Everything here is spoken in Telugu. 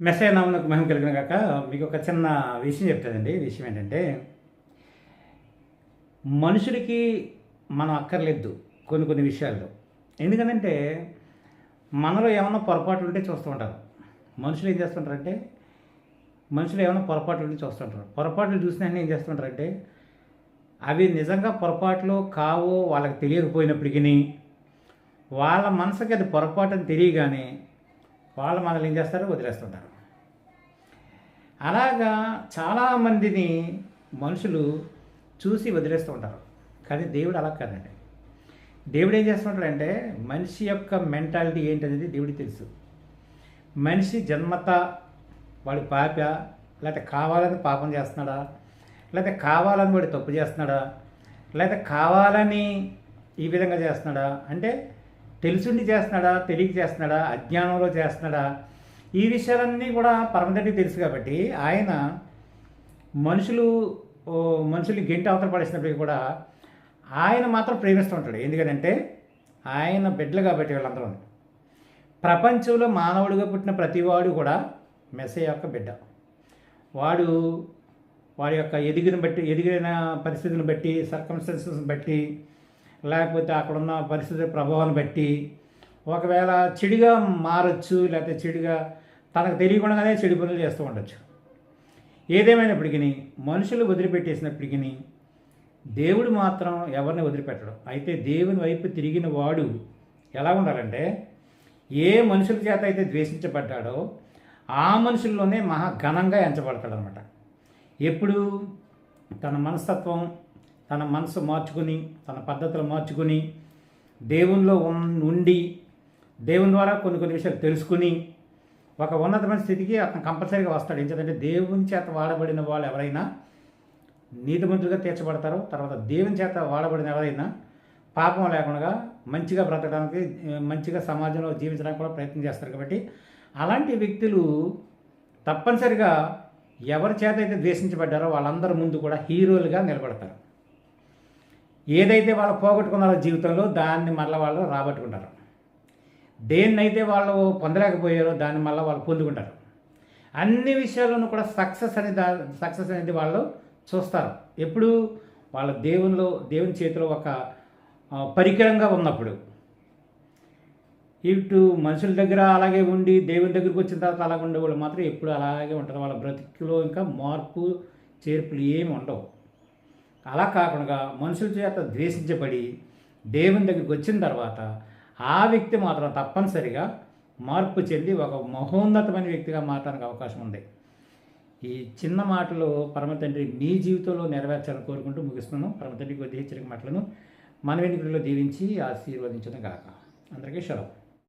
మెసేజ్ నామకు మహిమ కలిగిన కాక మీకు ఒక చిన్న విషయం చెప్తుందండి విషయం ఏంటంటే మనుషులకి మనం అక్కర్లేదు కొన్ని కొన్ని విషయాల్లో. ఎందుకంటే మనలో ఏమైనా పొరపాట్లు ఉంటే చూస్తూ ఉంటారు. మనుషులు ఏం చేస్తుంటారంటే మనుషులు ఏమైనా పొరపాట్లు ఉంటే చూస్తుంటారు పొరపాట్లు చూసిన ఏం చేస్తుంటారంటే అవి నిజంగా పొరపాట్లు కావో వాళ్ళకి తెలియకపోయినప్పటికీ వాళ్ళ మనసుకి అది పొరపాటు అని తెలియగానే వాళ్ళు మనల్ని ఏం చేస్తారు? వదిలేస్తుంటారు. అలాగా చాలామందిని మనుషులు చూసి వదిలేస్తూ ఉంటారు. కానీ దేవుడు అలా కాదండి. దేవుడు ఏం చేస్తుంటాడంటే మనిషి యొక్క మెంటాలిటీ ఏంటనేది దేవుడికి తెలుసు. మనిషి జన్మత వాడి పాప లేకపోతే కావాలని పాపం చేస్తున్నాడా? లేకపోతే కావాలని వాడు తప్పు చేస్తున్నాడా? లేకపోతే కావాలని ఈ విధంగా చేస్తున్నాడా? అంటే తెలుసుండి చేస్తున్నాడా తెలియక చేస్తున్నాడా అజ్ఞానంలో చేస్తున్నాడా? ఈ విషయాలన్నీ కూడా పరమతండ్రికి తెలుసు కాబట్టి ఆయన మనుషులు ఓ, మనుషుల్ని గెంటి అవతల పడేసినప్పటికీ కూడా ఆయన మాత్రం ప్రేమిస్తూ ఉంటాడు. ఎందుకంటే ఆయన బిడ్డలు కాబట్టి వీళ్ళందరూ ప్రపంచంలో మానవుడిగా పుట్టిన ప్రతివాడు కూడా మెస్సే యొక్క బిడ్డ. వాడు వాడి యొక్క ఎదిగిన బట్టి ఎదిగిన పరిస్థితులను బట్టి సర్కమ్స్టెన్సెస్ని బట్టి లేకపోతే అక్కడున్న పరిస్థితుల ప్రభావాన్ని బట్టి ఒకవేళ చెడుగా మారచ్చు లేకపోతే చెడుగా తనకు తెలియకుండానే చెడు పనులు చేస్తూ ఉండొచ్చు. ఏదేమైనప్పటికీ మనుషులు వదిలిపెట్టేసినప్పటికీ దేవుడు మాత్రం ఎవరిని వదిలిపెట్టడం. అయితే దేవుని వైపు తిరిగిన వాడు ఎలా ఉండాలంటే ఏ మనుషుల చేత అయితే ద్వేషించబడ్డాడో ఆ మనుషుల్లోనే మహా ఘనంగా ఎంచబడతాడనమాట. ఎప్పుడు? తన మనస్తత్వం తన మనసు మార్చుకుని తన పద్ధతులు మార్చుకుని దేవునిలో ఉండి దేవుని ద్వారా కొన్ని కొన్ని విషయాలు తెలుసుకుని ఒక ఉన్నతమైన స్థితికి అతను కంపల్సరీగా వస్తాడు. ఎందుకంటే దేవుని చేత వాడబడిన వాళ్ళు ఎవరైనా నీతిమంతులుగా తీర్చబడతారు తర్వాత దేవుని చేత వాడబడిన ఎవరైనా పాపం లేకుండా మంచిగా బ్రతకడానికి మంచిగా సమాజంలో జీవించడానికి కూడా ప్రయత్నం చేస్తారు. కాబట్టి అలాంటి వ్యక్తులు తప్పనిసరిగా ఎవరి చేత అయితే ద్వేషించబడ్డారో వాళ్ళందరి ముందు కూడా హీరోలుగా నిలబడతారు. ఏదైతే వాళ్ళు పోగొట్టుకున్నారో జీవితంలో దాన్ని మళ్ళీ వాళ్ళు రాబట్టుకుంటారు. దేన్నైతే వాళ్ళు పొందలేకపోయారో దాన్ని మళ్ళీ వాళ్ళు పొందుకుంటారు. అన్ని విషయాల్లోనూ కూడా సక్సెస్ అనే దా సక్సెస్ అనేది వాళ్ళు చూస్తారు. ఎప్పుడు వాళ్ళ దేవునిలో దేవుని చేతిలో ఒక పరికరంగా ఉన్నప్పుడు ఇటు మనుషుల దగ్గర అలాగే ఉండి దేవుని దగ్గరికి వచ్చిన తర్వాత అలాగే ఉండే వాళ్ళు మాత్రం ఎప్పుడు అలాగే ఉంటారు. వాళ్ళ బ్రతికిలో ఇంకా మార్పు చేర్పులు ఏమి ఉండవు. అలా కాకుండా మనుషుల చేత ద్వేషించబడి దేవుని దగ్గరికి వచ్చిన తర్వాత ఆ వ్యక్తి మాత్రం తప్పనిసరిగా మార్పు చెంది ఒక మహోన్నతమైన వ్యక్తిగా మారడానికి అవకాశం ఉంది. ఈ చిన్న మాటలు పరమ తండ్రి మీ జీవితంలో నెరవేర్చాలని కోరుకుంటూ ముగిస్తున్నాను. పరమతండ్రి కొద్ది హెచ్చరిక మాటలను మన వెనుకలో దీవించి ఆశీర్వదించడం కాక అందరికీ సెలవు